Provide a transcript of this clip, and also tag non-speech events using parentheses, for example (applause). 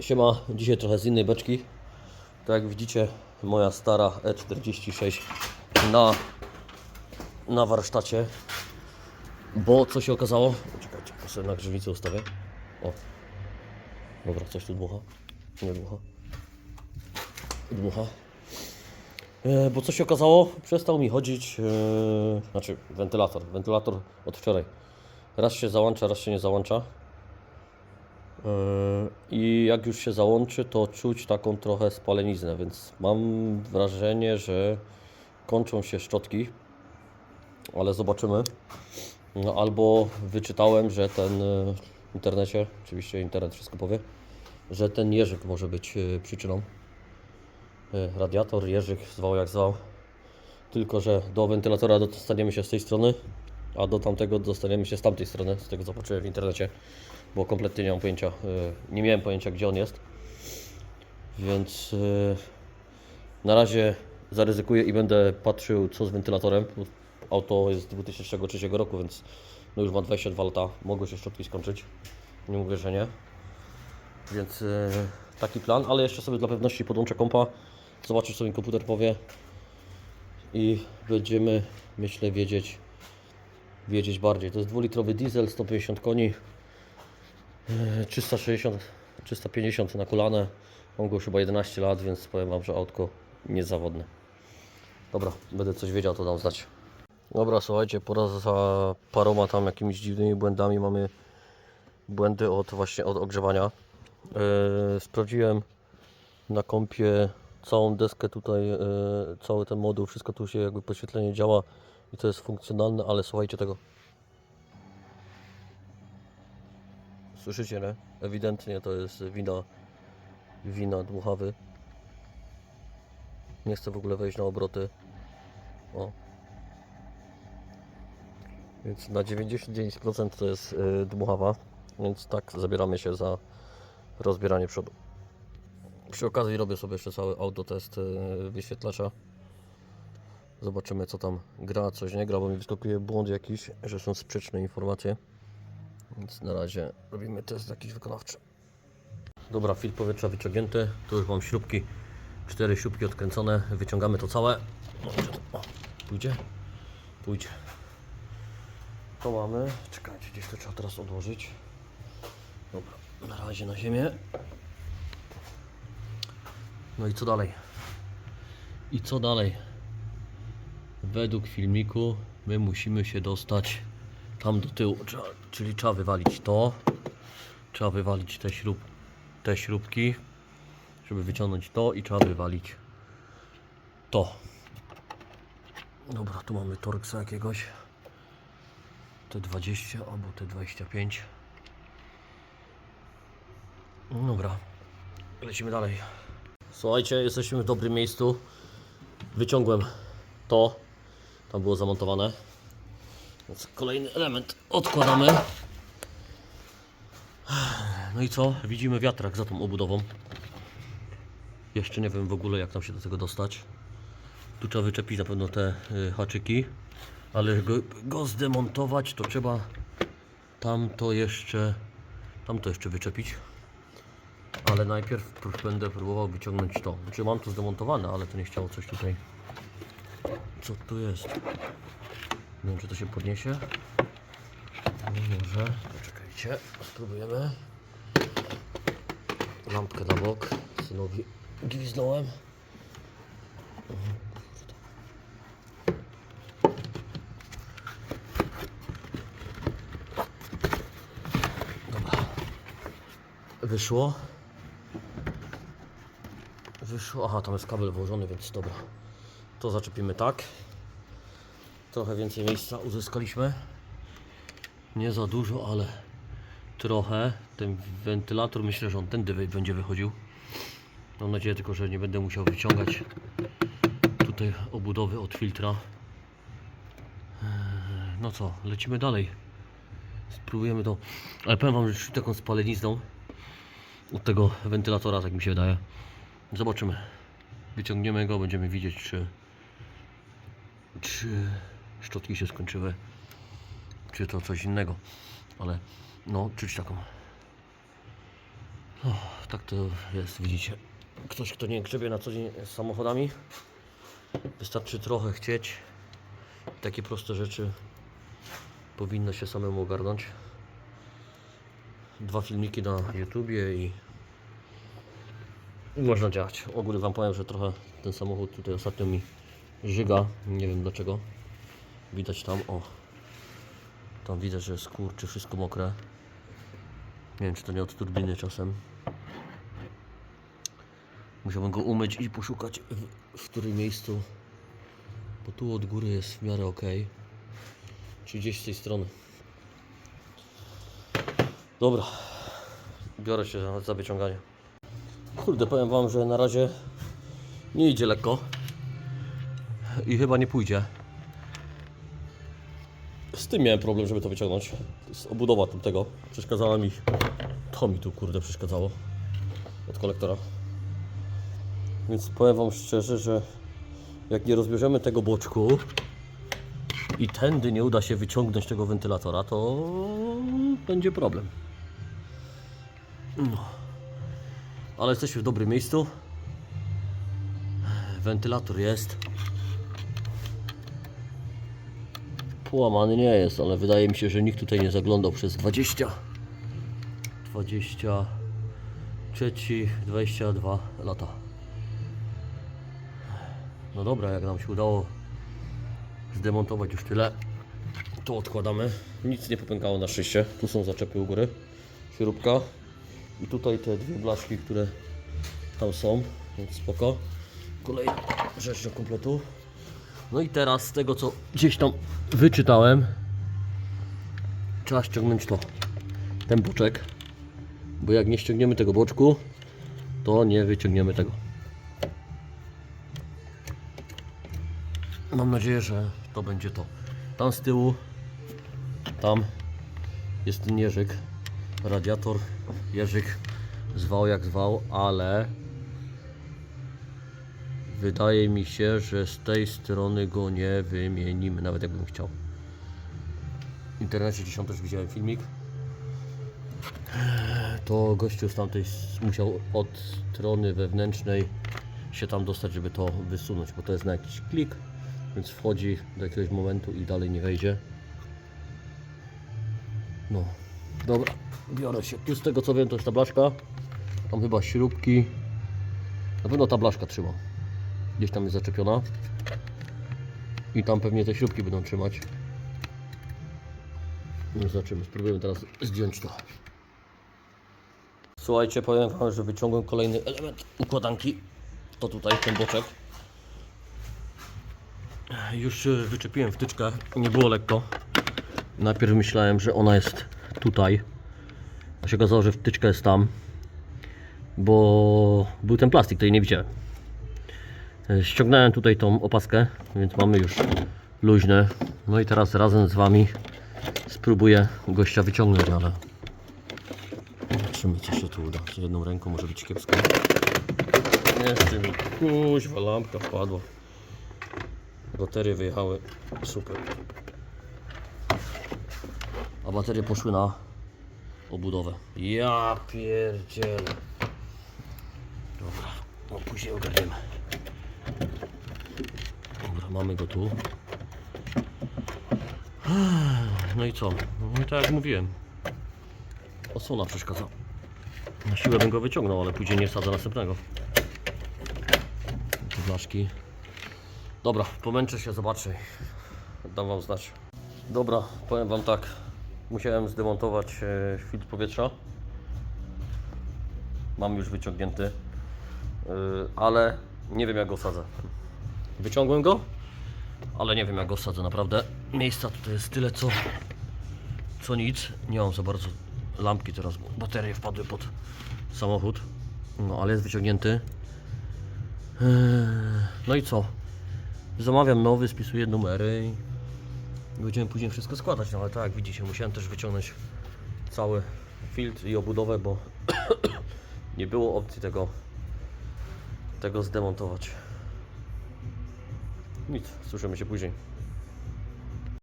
Siema, dzisiaj trochę z innej beczki. Tak jak widzicie, moja stara E46 na, na warsztacie. Bo co się okazało? Czekajcie, sobie na grzywnicę ustawię. O. Dobra, coś tu dmucha. Nie dmucha. Dmucha. E, bo co się okazało? Przestał mi chodzić, e, znaczy wentylator. Wentylator od wczoraj. Raz się załącza, raz się nie załącza. Yy, I jak już się załączy, to czuć taką trochę spaleniznę, więc mam wrażenie, że kończą się szczotki, ale zobaczymy. No, albo wyczytałem, że ten yy, w internecie, oczywiście internet wszystko powie, że ten jeżyk może być yy, przyczyną. Radiator, jeżyk, zwał jak zwał. Tylko, że do wentylatora dostaniemy się z tej strony, a do tamtego dostaniemy się z tamtej strony, z tego co patrzyłem w internecie bo kompletnie nie mam pojęcia, y, nie miałem pojęcia gdzie on jest. Więc y, na razie zaryzykuję i będę patrzył co z wentylatorem. Auto jest z 2003 roku, więc no już ma 22 lata, mogły się szczotki skończyć. Nie mówię, że nie. Więc y, taki plan, ale jeszcze sobie dla pewności podłączę kompa, zobaczyć co mi komputer powie i będziemy myślę wiedzieć wiedzieć bardziej. To jest dwulitrowy diesel, 150 koni. 360, 350 na kolana. Mam go już chyba 11 lat, więc powiem Wam, że autko niezawodne. Dobra, będę coś wiedział, to dam znać. Dobra, słuchajcie, pora za paroma tam jakimiś dziwnymi błędami. Mamy błędy od właśnie od ogrzewania. Yy, sprawdziłem na kompie całą deskę tutaj, yy, cały ten moduł, wszystko tu się jakby podświetlenie działa i to jest funkcjonalne, ale słuchajcie tego. Słyszycie, nie? Ewidentnie to jest wina, wina dmuchawy. Nie chcę w ogóle wejść na obroty. O. Więc na 99% to jest y, dmuchawa. Więc tak zabieramy się za rozbieranie przodu. Przy okazji robię sobie jeszcze cały autotest y, wyświetlacza. Zobaczymy co tam gra, coś nie gra, bo mi wyskakuje błąd jakiś, że są sprzeczne informacje. Więc na razie robimy test jakiś wykonawczy. Dobra, filtr powietrza wyciągnięty. Tu już mam śrubki, cztery śrubki odkręcone. Wyciągamy to całe. O, pójdzie? Pójdzie. To mamy. Czekajcie, gdzieś to trzeba teraz odłożyć. Dobra, na razie na ziemię. No i co dalej? I co dalej? Według filmiku my musimy się dostać tam do tyłu, czyli trzeba wywalić to, trzeba wywalić te, śrub, te śrubki, żeby wyciągnąć to i trzeba wywalić to. Dobra, tu mamy Torxa jakiegoś. T20 albo T25. Dobra, lecimy dalej. Słuchajcie, jesteśmy w dobrym miejscu. Wyciągłem to, tam było zamontowane. Więc kolejny element odkładamy. No i co? Widzimy wiatrak za tą obudową. Jeszcze nie wiem w ogóle jak tam się do tego dostać. Tu trzeba wyczepić na pewno te y, haczyki. Ale go, go zdemontować to trzeba tam to jeszcze tam to jeszcze wyczepić. Ale najpierw będę próbował wyciągnąć to. Znaczy mam to zdemontowane, ale to nie chciało coś tutaj. Co tu jest? Nie wiem, czy to się podniesie. No może. Poczekajcie, spróbujemy. Lampkę na bok. Synowi gwizdnąłem. Dobra. Wyszło. Wyszło. Aha, tam jest kabel włożony, więc dobra. To zaczepimy tak. Trochę więcej miejsca uzyskaliśmy. Nie za dużo, ale trochę. Ten wentylator myślę, że on tędy będzie wychodził. Mam nadzieję tylko, że nie będę musiał wyciągać tutaj obudowy od filtra. Eee, No co, lecimy dalej. Spróbujemy to. Ale powiem Wam, że czuć taką spalenizną od tego wentylatora, tak mi się wydaje. Zobaczymy. Wyciągniemy go, będziemy widzieć, czy czy szczotki się skończyły, czy to coś innego, ale no, czuć taką. O, tak to jest, widzicie. Ktoś, kto nie grzebie na co dzień samochodami, wystarczy trochę chcieć. Takie proste rzeczy powinno się samemu ogarnąć. Dwa filmiki na YouTubie i można działać. Ogólnie Wam powiem, że trochę ten samochód tutaj ostatnio mi żyga. Nie wiem dlaczego. Widać tam, o. Tam widzę, że jest kurczy wszystko mokre. Nie wiem, czy to nie od turbiny czasem. Musiałbym go umyć i poszukać w, w którym miejscu. Bo tu od góry jest w miarę ok. Czy gdzieś z tej strony. Dobra. Biorę się za, za wyciąganie. Kurde, powiem Wam, że na razie nie idzie lekko. I chyba nie pójdzie. Z tym miałem problem, żeby to wyciągnąć. Z obudowa tego przeszkadzała mi. To mi tu kurde przeszkadzało od kolektora. Więc powiem Wam szczerze, że jak nie rozbierzemy tego boczku i tędy nie uda się wyciągnąć tego wentylatora, to będzie problem. No. Ale jesteśmy w dobrym miejscu. Wentylator jest. Połamany nie jest, ale wydaje mi się, że nikt tutaj nie zaglądał przez 20 23 22 lata. No dobra, jak nam się udało zdemontować już tyle, to odkładamy. Nic nie popękało na szczęście. Tu są zaczepy u góry. Śrubka. I tutaj te dwie blaszki, które tam są, więc spoko. Kolejna rzecz do kompletu. No i teraz z tego co gdzieś tam wyczytałem, trzeba ściągnąć to, ten boczek, bo jak nie ściągniemy tego boczku, to nie wyciągniemy tego. Mam nadzieję, że to będzie to. Tam z tyłu, tam jest ten jeżyk, radiator, jeżyk, zwał jak zwał, ale wydaje mi się, że z tej strony go nie wymienimy, nawet jakbym chciał. W internecie tam też widziałem filmik. To gościu z tamtej musiał od strony wewnętrznej się tam dostać, żeby to wysunąć, bo to jest na jakiś klik, więc wchodzi do jakiegoś momentu i dalej nie wejdzie. No, dobra, biorę się. Tu z tego co wiem, to jest ta blaszka. Tam chyba śrubki. Na pewno ta blaszka trzyma. Gdzieś tam jest zaczepiona. I tam pewnie te śrubki będą trzymać. No zobaczymy, spróbujemy teraz zdjąć to. Słuchajcie, powiem Wam, że wyciągłem kolejny element układanki. To tutaj, ten boczek. Już wyczepiłem wtyczkę, nie było lekko. Najpierw myślałem, że ona jest tutaj. A się okazało, że wtyczka jest tam. Bo był ten plastik, której nie widziałem. E, Ściągnąłem tutaj tą opaskę, więc mamy już luźne. No i teraz razem z Wami spróbuję gościa wyciągnąć, ale zobaczymy co się tu uda. Jedną ręką może być kiepsko. Jeszcze mi kuźwa lampka wpadła. Baterie wyjechały. Super. A baterie poszły na obudowę. Ja pierdzielę. Dobra, no później ogarniemy. Mamy go tu. No i co? No i tak jak mówiłem. Osłona przeszkadza. Na siłę bym go wyciągnął, ale później nie wsadzę następnego. Te blaszki. Dobra, pomęczę się, zobaczę. Dam Wam znać. Dobra, powiem Wam tak. Musiałem zdemontować e, filtr powietrza. Mam już wyciągnięty, e, ale nie wiem jak go wsadzę. Wyciągłem go, ale nie wiem jak go wsadzę naprawdę. Miejsca tutaj jest tyle co, co nic. Nie mam za bardzo lampki teraz, bo baterie wpadły pod samochód. No ale jest wyciągnięty. Eee, No i co? Zamawiam nowy, spisuję numery i będziemy później wszystko składać. No ale tak jak widzicie, musiałem też wyciągnąć cały filtr i obudowę, bo (coughs) nie było opcji tego, tego zdemontować. Nic, słyszymy się później.